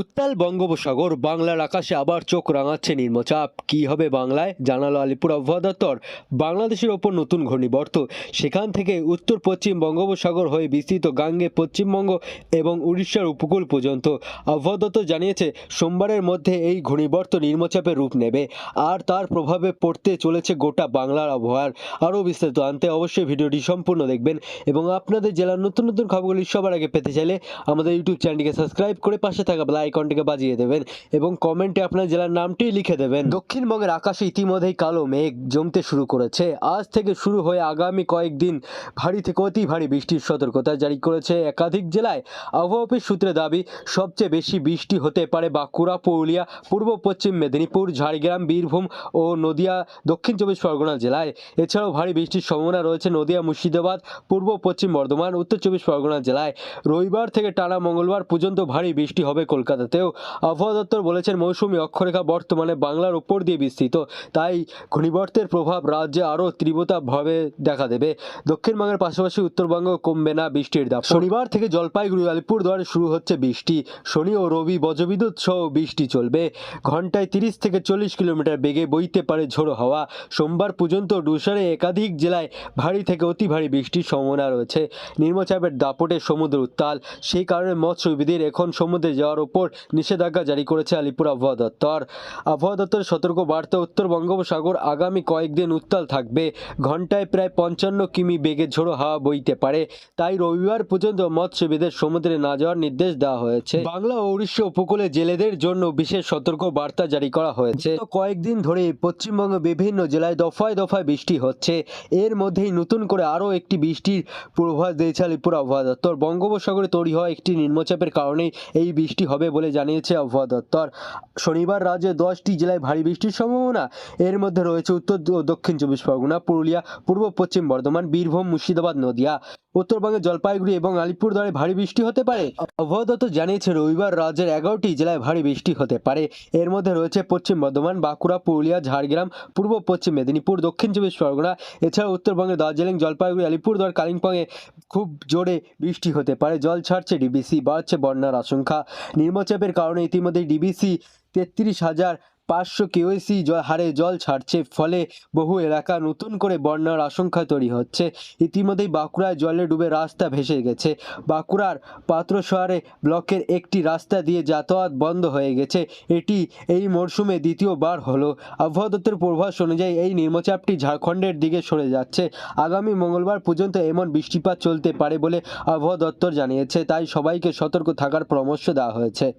উত্তাল বঙ্গোপসাগর, বাংলার আকাশে আবার চোখ রাঙাচ্ছে নিম্নচাপ কি হবে বাংলায়? জানালো আলিপুর আবহাওয়া বাংলাদেশের ওপর নতুন ঘূর্ণিবর্ত। সেখান থেকে উত্তর পশ্চিম বঙ্গোপসাগর হয়ে বিস্তৃত গাঙ্গে পশ্চিমবঙ্গ এবং উড়িষ্যার উপকূল পর্যন্ত। আবহাওয়া জানিয়েছে, সোমবারের মধ্যে এই ঘূর্ণিবর্ত নিম্নচাপের রূপ নেবে। আর তার প্রভাবে পড়তে চলেছে গোটা বাংলার আবহাওয়ার আরও বিস্তারিত আনতে অবশ্যই ভিডিওটি সম্পূর্ণ দেখবেন। এবং আপনাদের জেলার নতুন নতুন খবরগুলি সবার আগে পেতে চাইলে আমাদের ইউটিউব চ্যানেলটিকে সাবস্ক্রাইব করে পাশে থাকা আইকনটিকে বাজিয়ে দেবেন এবং কমেন্টে আপনার জেলার নামটি লিখে দেবেন। দক্ষিণবঙ্গের আকাশে ইতিমধ্যেই কালো মেঘ জমতে শুরু করেছে। আজ থেকে শুরু হয়ে আগামী কয়েকদিন ভারী থেকে অতি ভারী বৃষ্টির সতর্কতা জারি করেছে একাধিক জেলায়। আবহাওয়া অফিস সূত্রে দাবি, সবচেয়ে বেশি বৃষ্টি হতে পারে বাঁকুড়া, পুরুলিয়া, পূর্ব পশ্চিম মেদিনীপুর, ঝাড়গ্রাম, বীরভূম ও নদিয়া, দক্ষিণ চব্বিশ পরগনা জেলায়। এছাড়াও ভারী বৃষ্টির সম্ভাবনা রয়েছে নদিয়া, মুর্শিদাবাদ, পূর্ব পশ্চিম বর্ধমান, উত্তর চব্বিশ পরগনা জেলায়। রবিবার থেকে টানা মঙ্গলবার পর্যন্ত ভারী বৃষ্টি হবে কলকাতাতেও আবহাওয়া দপ্তর বলেছেন মৌসুমী অক্ষরেখা বর্তমানে বাংলার উপর দিয়ে বিস্তৃত। তাই ঘূর্ণিবর্তের প্রভাব রাজ্যে আরও তীব্রতাভাবে দেখা দেবে। দক্ষিণবঙ্গের পাশাপাশি উত্তরবঙ্গ কমবে না বৃষ্টির দাপ শনিবার থেকে জলপাইগুড়ি, আলিপুরদুয়ারে শুরু হচ্ছে বৃষ্টি। শনি ও রবি বজ্রবিদ্যুৎ সহ বৃষ্টি চলবে। ঘন্টায় তিরিশ থেকে চল্লিশ কিলোমিটার বেগে বইতে পারে ঝোড়ো হাওয়া। সোমবার পর্যন্ত ডুসারে একাধিক জেলায় ভারী থেকে অতি ভারী বৃষ্টির সম্ভাবনা রয়েছে। নিম্নচাপের দাপটে সমুদ্র উত্তাল। সেই কারণে মৎস্যজীবীদের এখন সমুদ্রে যাওয়ার ওপর নিষেধাজ্ঞা জারি করেছে আলিপুর আবহাওয়া দপ্তর। আবহাওয়া দপ্তরের সতর্ক বার্তা উত্তর বঙ্গোপসাগর আগামী কয়েকদিন উত্তাল থাকবে। ঘন্টায় প্রায় পঞ্চান্ন কিমি বেগে ঝোড়ো হাওয়া বইতে পারে। তাই রবিবার পর্যন্ত মৎস্যজীবীদের সমুদ্রে না যাওয়ার নির্দেশ দেওয়া হয়েছে। বাংলা ও উড়িষ্যা উপকূলে জেলেদের জন্য বিশেষ সতর্ক বার্তা জারি করা হয়েছে। কয়েকদিন ধরে পশ্চিমবঙ্গের বিভিন্ন জেলায় দফায় দফায় বৃষ্টি হচ্ছে। এর মধ্যেই নতুন করে আরও একটি বৃষ্টির পূর্বাভাস দিয়েছে আলিপুর আবহাওয়া দপ্তর। বঙ্গোপসাগরে তৈরি হওয়া একটি নিম্নচাপের কারণে এই বৃষ্টি হবে। বলে জানিয়েছে আবহাওয়া দপ্তর। শনিবার রাজ্যে দশটি জেলায় ভারী বৃষ্টির সম্ভাবনা। এর মধ্যে রয়েছে উত্তর ও দক্ষিণ চব্বিশ পরগনা, পুরুলিয়া, পূর্ব পশ্চিম বর্ধমান, বীরভূম, মুর্শিদাবাদ, নদিয়া। উত্তরবঙ্গে জলপাইগুড়ি এবং আলিপুরদুয়ারে ভারী বৃষ্টি হতে পারে। আবহাওয়া জানিয়েছে, রবিবার রাজ্যের এগারোটি জেলায় ভারী বৃষ্টি হতে পারে। এর মধ্যে রয়েছে পশ্চিম বর্ধমান, বাঁকুড়া, পুরুলিয়া, ঝাড়গ্রাম, পূর্ব পশ্চিম মেদিনীপুর, দক্ষিণ চব্বিশ পরগনা এছাড়া উত্তরবঙ্গের দার্জিলিং, জলপাইগুড়ি, আলিপুরদুয়ার, কালিম্পংয়ে খুব জোরে বৃষ্টি হতে পারে। জল ছাড়ছে ডিবিসি, বাড়ছে বন্যার আশঙ্কা। নিম্নচাপের কারণে ইতিমধ্যেই ডিবিসি তেত্রিশ হাজার পাঁচশো কেওএসি হারে জল ছাড়ছে, ফলে বহু এলাকা নতুন করে বন্যার আশঙ্কা তৈরি হচ্ছে। ইতিমধ্যেই বাঁকুড়ায় জলে ডুবে রাস্তা ভেসে গেছে। বাঁকুড়ার পাত্রশহরে ব্লকের একটি রাস্তা দিয়ে যাতায়াত বন্ধ হয়ে গেছে। এটি এই মরশুমে দ্বিতীয়বার হলো। আবহাওয়া দপ্তরের পূর্বাভাস অনুযায়ী এই নিম্নচাপটি ঝাড়খণ্ডের দিকে সরে যাচ্ছে। আগামী মঙ্গলবার পর্যন্ত এমন বৃষ্টিপাত চলতে পারে বলে আবহাওয়া দপ্তর জানিয়েছে। তাই সবাইকে সতর্ক থাকার পরামর্শ দেওয়া হয়েছে।